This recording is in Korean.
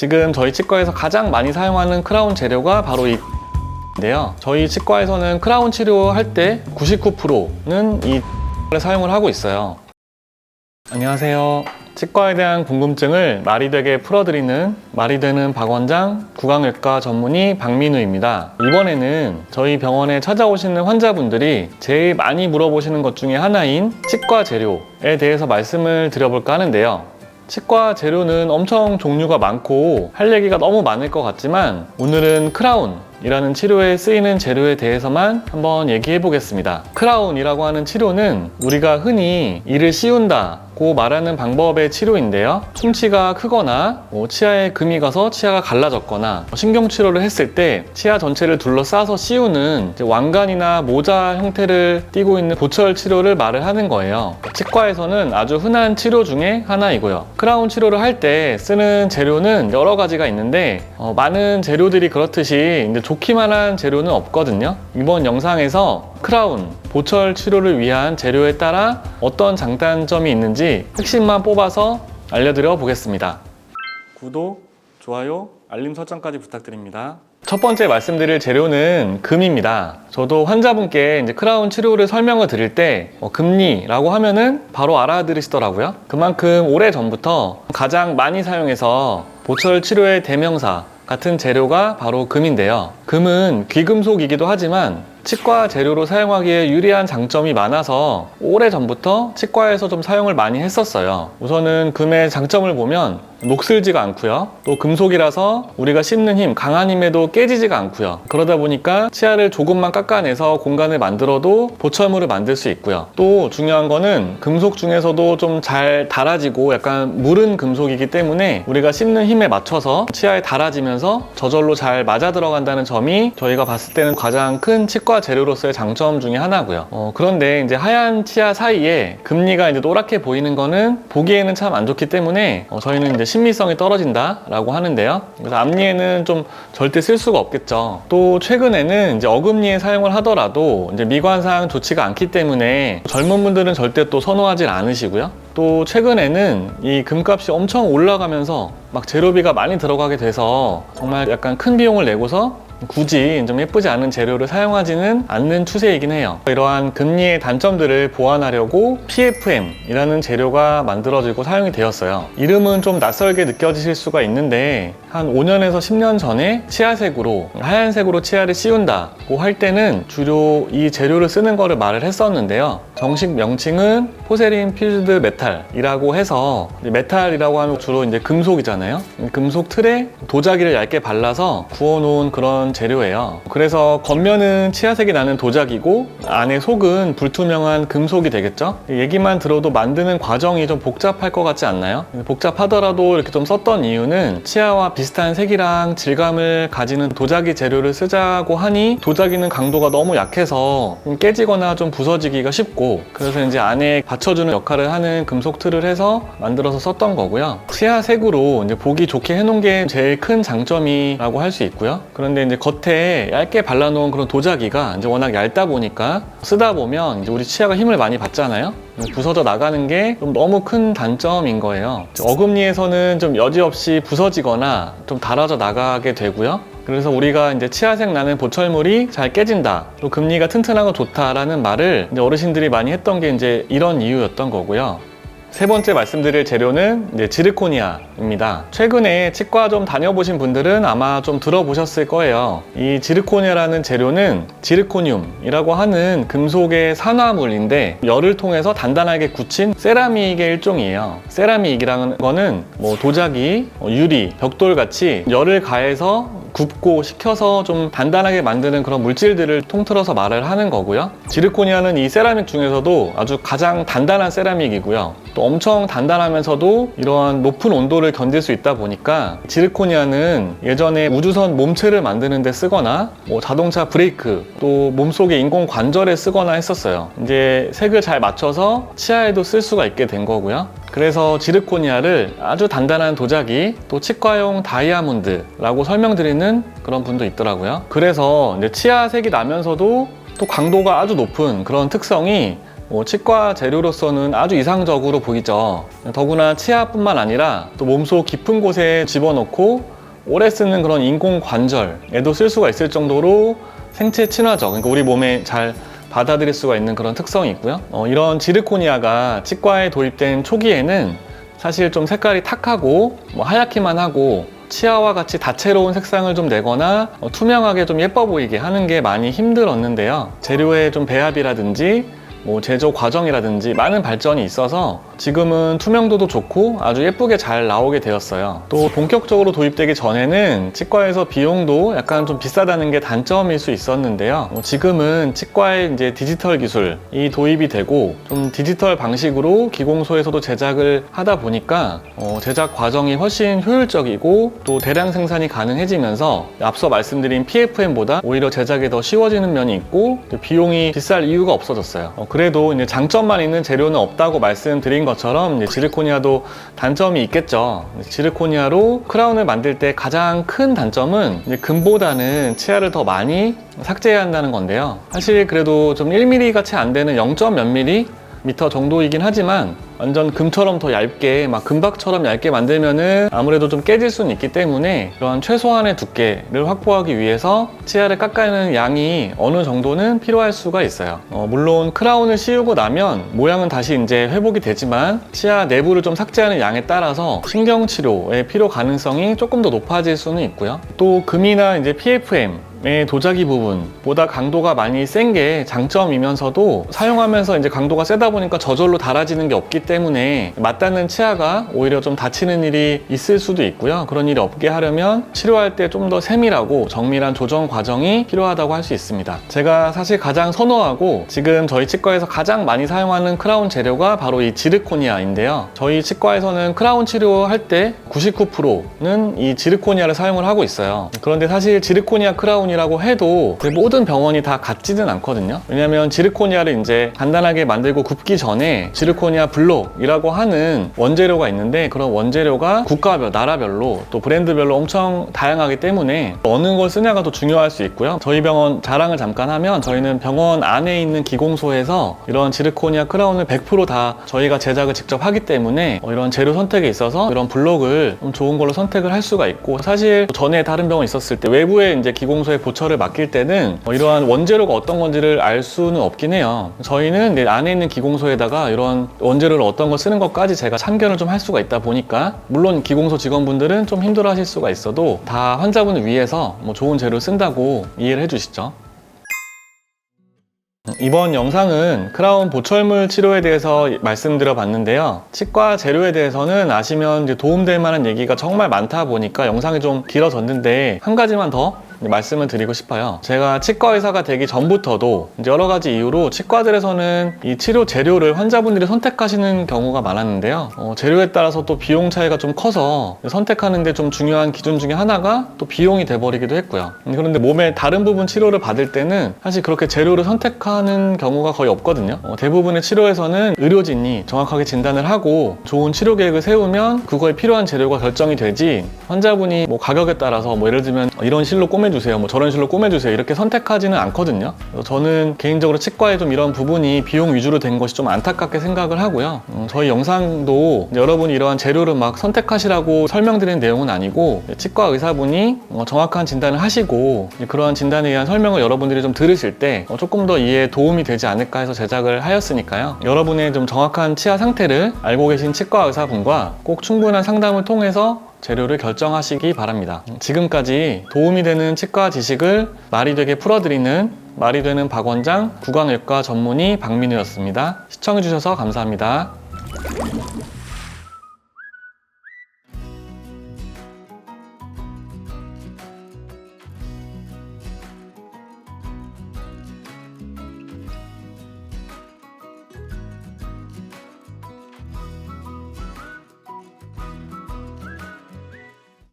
지금 저희 치과에서 가장 많이 사용하는 크라운 재료가 바로 이 인데요. 저희 치과에서는 크라운 치료할 때 99%는 이를 사용을 하고 있어요. 안녕하세요. 치과에 대한 궁금증을 말이 되게 풀어드리는 말이 되는 박원장 구강외과 전문의 박민우입니다. 이번에는 저희 병원에 찾아오시는 환자분들이 제일 많이 물어보시는 것 중에 하나인 치과 재료에 대해서 말씀을 드려볼까 하는데요. 치과 재료는 엄청 종류가 많고 할 얘기가 너무 많을 것 같지만 오늘은 크라운 이라는 치료에 쓰이는 재료에 대해서만 한번 얘기해 보겠습니다. 크라운이라고 하는 치료는 우리가 흔히 이를 씌운다 고 말하는 방법의 치료인데요. 충치가 크거나 뭐 치아에 금이 가서 치아가 갈라졌거나 신경 치료를 했을 때 치아 전체를 둘러싸서 씌우는 왕관이나 모자 형태를 띠고 있는 보철 치료를 말을 하는 거예요. 치과에서는 아주 흔한 치료 중에 하나이고요. 크라운 치료를 할 때 쓰는 재료는 여러 가지가 있는데 어, 많은 재료들이 그렇듯이 이제 좋기만 한 재료는 없거든요. 이번 영상에서 크라운 보철 치료를 위한 재료에 따라 어떤 장단점이 있는지 핵심만 뽑아서 알려드려 보겠습니다. 구독, 좋아요, 알림 설정까지 부탁드립니다. 첫 번째 말씀드릴 재료는 금입니다. 저도 환자분께 이제 크라운 치료를 설명을 드릴 때 어, 금리라고 하면은 바로 알아들으시더라고요. 그만큼 오래 전부터 가장 많이 사용해서 보철 치료의 대명사 같은 재료가 바로 금인데요. 금은 귀금속이기도 하지만 치과 재료로 사용하기에 유리한 장점이 많아서 오래 전부터 치과에서 좀 사용을 많이 했었어요. 우선은 금의 장점을 보면 녹슬지가 않고요. 또 금속이라서 우리가 씹는 힘, 강한 힘에도 깨지지가 않고요. 그러다 보니까 치아를 조금만 깎아내서 공간을 만들어도 보철물을 만들 수 있고요. 또 중요한 거는 금속 중에서도 좀 잘 달아지고 약간 무른 금속이기 때문에 우리가 씹는 힘에 맞춰서 치아에 달아지면서 저절로 잘 맞아 들어간다는 점이 저희가 봤을 때는 가장 큰 치과 재료로서의 장점 중에 하나고요. 어, 그런데 이제 하얀 치아 사이에 금리가 이제 노랗게 보이는 거는 보기에는 참 안 좋기 때문에 어, 저희는 이제 신미성이 떨어진다라고 하는데요. 그래서 앞니에는 좀 절대 쓸 수가 없겠죠. 또 최근에는 이제 어금니에 사용을 하더라도 이제 미관상 좋지가 않기 때문에 젊은 분들은 절대 또 선호하지 않으시고요. 또 최근에는 이 금값이 엄청 올라가면서 막 재료비가 많이 들어가게 돼서 정말 약간 큰 비용을 내고서 굳이 좀 예쁘지 않은 재료를 사용하지는 않는 추세이긴 해요. 이러한 금리의 단점들을 보완하려고 PFM이라는 재료가 만들어지고 사용이 되었어요. 이름은 좀 낯설게 느껴지실 수가 있는데 한 5년에서 10년 전에 치아색으로 하얀색으로 치아를 씌운다고 할 때는 주로 이 재료를 쓰는 거를 말을 했었는데요. 정식 명칭은 포세린 퓨즈드 메탈이라고 해서 메탈이라고 하면 주로 이제 금속이잖아요. 금속 틀에 도자기를 얇게 발라서 구워놓은 그런 재료예요. 그래서 겉면은 치아색이 나는 도자기고 안에 속은 불투명한 금속이 되겠죠. 얘기만 들어도 만드는 과정이 좀 복잡할 것 같지 않나요? 복잡하더라도 이렇게 좀 썼던 이유는 치아와 비슷한 색이랑 질감을 가지는 도자기 재료를 쓰자고 하니 도자기는 강도가 너무 약해서 좀 깨지거나 좀 부서지기가 쉽고 그래서 이제 안에 받쳐주는 역할을 하는 금속 틀을 해서 만들어서 썼던 거고요. 치아 색으로 이제 보기 좋게 해놓은 게 제일 큰 장점이라고 할 수 있고요. 그런데 이제 겉에 얇게 발라놓은 그런 도자기가 이제 워낙 얇다 보니까 쓰다 보면 이제 우리 치아가 힘을 많이 받잖아요. 부서져 나가는 게 좀 너무 큰 단점인 거예요. 어금니에서는 좀 여지없이 부서지거나 좀 닳아져 나가게 되고요. 그래서 우리가 이제 치아색 나는 보철물이 잘 깨진다. 또 금리가 튼튼하고 좋다라는 말을 이제 어르신들이 많이 했던 게 이제 이런 이유였던 거고요. 세 번째 말씀드릴 재료는 이제 지르코니아입니다. 최근에 치과 좀 다녀보신 분들은 아마 좀 들어보셨을 거예요. 이 지르코니아라는 재료는 지르코늄이라고 하는 금속의 산화물인데 열을 통해서 단단하게 굳힌 세라믹의 일종이에요. 세라믹이라는 거는 뭐 도자기, 뭐 유리, 벽돌 같이 열을 가해서 굽고 식혀서 좀 단단하게 만드는 그런 물질들을 통틀어서 말을 하는 거고요. 지르코니아는 이 세라믹 중에서도 아주 가장 단단한 세라믹이고요. 또 엄청 단단하면서도 이러한 높은 온도를 견딜 수 있다 보니까 지르코니아는 예전에 우주선 몸체를 만드는 데 쓰거나 뭐 자동차 브레이크 또 몸속에 인공 관절에 쓰거나 했었어요. 이제 색을 잘 맞춰서 치아에도 쓸 수가 있게 된 거고요. 그래서 지르코니아를 아주 단단한 도자기 또 치과용 다이아몬드라고 설명드리는 그런 분도 있더라고요. 그래서 이제 치아색이 나면서도 또 강도가 아주 높은 그런 특성이 뭐 치과 재료로서는 아주 이상적으로 보이죠. 더구나 치아뿐만 아니라 또 몸속 깊은 곳에 집어넣고 오래 쓰는 그런 인공 관절에도 쓸 수가 있을 정도로 생체 친화적, 그러니까 우리 몸에 잘 받아들일 수가 있는 그런 특성이 있고요. 어, 이런 지르코니아가 치과에 도입된 초기에는 사실 좀 색깔이 탁하고 뭐 하얗기만 하고 치아와 같이 다채로운 색상을 좀 내거나 어, 투명하게 좀 예뻐 보이게 하는 게 많이 힘들었는데요. 재료의 좀 배합이라든지 뭐 제조 과정이라든지 많은 발전이 있어서 지금은 투명도도 좋고 아주 예쁘게 잘 나오게 되었어요. 또 본격적으로 도입되기 전에는 치과에서 비용도 약간 좀 비싸다는 게 단점일 수 있었는데요. 뭐 지금은 치과에 이제 디지털 기술이 도입이 되고 좀 디지털 방식으로 기공소에서도 제작을 하다 보니까 어, 제작 과정이 훨씬 효율적이고 또 대량 생산이 가능해지면서 앞서 말씀드린 PFM보다 오히려 제작이 더 쉬워지는 면이 있고 또 비용이 비쌀 이유가 없어졌어요. 어, 그래도 이제 장점만 있는 재료는 없다고 말씀드린 것처럼 지르코니아도 단점이 있겠죠. 지르코니아로 크라운을 만들 때 가장 큰 단점은 금보다는 치아를 더 많이 삭제해야 한다는 건데요. 사실 그래도 좀 1mm 같이 안 되는 0. 몇 mm 정도이긴 하지만 완전 금처럼 더 얇게 막 금박처럼 얇게 만들면은 아무래도 좀 깨질 수는 있기 때문에 그런 최소한의 두께를 확보하기 위해서 치아를 깎아내는 양이 어느 정도는 필요할 수가 있어요. 어, 물론 크라운을 씌우고 나면 모양은 다시 이제 회복이 되지만 치아 내부를 좀 삭제하는 양에 따라서 신경 치료의 필요 가능성이 조금 더 높아질 수는 있고요. 또 금이나 이제 PFM 의 도자기 부분보다 강도가 많이 센 게 장점이면서도 사용하면서 이제 강도가 세다 보니까 저절로 닳아지는 게 없기 때문에 맞닿는 치아가 오히려 좀 다치는 일이 있을 수도 있고요. 그런 일이 없게 하려면 치료할 때 좀 더 세밀하고 정밀한 조정 과정이 필요하다고 할 수 있습니다. 제가 사실 가장 선호하고 지금 저희 치과에서 가장 많이 사용하는 크라운 재료가 바로 이 지르코니아인데요. 저희 치과에서는 크라운 치료할 때 99%는 이 지르코니아를 사용을 하고 있어요. 그런데 사실 지르코니아 크라운이라고 해도 그 모든 병원이 다 같지는 않거든요. 왜냐하면 지르코니아를 이제 간단하게 만들고 굽기 전에 지르코니아 블 록이라고 하는 원재료가 있는데 그런 원재료가 국가별, 나라별로 또 브랜드별로 엄청 다양하기 때문에 어느 걸 쓰냐가 더 중요할 수 있고요. 저희 병원 자랑을 잠깐 하면 저희는 병원 안에 있는 기공소에서 이런 지르코니아 크라운을 100%다 저희가 제작을 직접 하기 때문에 어, 이런 재료 선택에 있어서 이런 블록을 좀 좋은 걸로 선택을 할 수가 있고 사실 전에 다른 병원 있었을 때 외부에 이제 기공소에 보철을 맡길 때는 어, 이러한 원재료가 어떤 건지를 알 수는 없긴 해요. 저희는 내 안에 있는 기공소에다가 이런 원재료를 어떤 걸 쓰는 것까지 제가 참견을 좀 할 수가 있다 보니까 물론 기공소 직원분들은 좀 힘들어 하실 수가 있어도 다 환자분을 위해서 뭐 좋은 재료 쓴다고 이해를 해주시죠. 이번 영상은 크라운 보철물 치료에 대해서 말씀드려 봤는데요. 치과 재료에 대해서는 아시면 도움될 만한 얘기가 정말 많다 보니까 영상이 좀 길어졌는데 한 가지만 더 말씀을 드리고 싶어요. 제가 치과 의사가 되기 전부터도 여러 가지 이유로 치과들에서는 이 치료 재료를 환자분들이 선택하시는 경우가 많았는데요. 어, 재료에 따라서 또 비용 차이가 좀 커서 선택하는데 좀 중요한 기준 중에 하나가 또 비용이 돼버리기도 했고요. 음, 그런데 몸의 다른 부분 치료를 받을 때는 사실 그렇게 재료를 선택하는 경우가 거의 없거든요. 어, 대부분의 치료에서는 의료진이 정확하게 진단을 하고 좋은 치료 계획을 세우면 그거에 필요한 재료가 결정이 되지 환자분이 뭐 가격에 따라서 뭐 예를 들면 이런 실로 꼬매 꾸며주세요. 뭐 저런 식으로 꾸며주세요. 이렇게 선택하지는 않거든요. 저는 개인적으로 치과에 좀 이런 부분이 비용 위주로 된 것이 좀 안타깝게 생각을 하고요. 음, 저희 영상도 여러분이 이러한 재료를 막 선택하시라고 설명드리는 내용은 아니고 치과 의사분이 어, 정확한 진단을 하시고 그러한 진단에 의한 설명을 여러분들이 좀 들으실 때 어, 조금 더 이해에 도움이 되지 않을까 해서 제작을 하였으니까요. 여러분의 좀 정확한 치아 상태를 알고 계신 치과 의사분과 꼭 충분한 상담을 통해서 재료를 결정하시기 바랍니다. 지금까지 도움이 되는 치과 지식을 말이 되게 풀어드리는 말이 되는 박원장 구강외과 전문의 박민우였습니다. 시청해주셔서 감사합니다.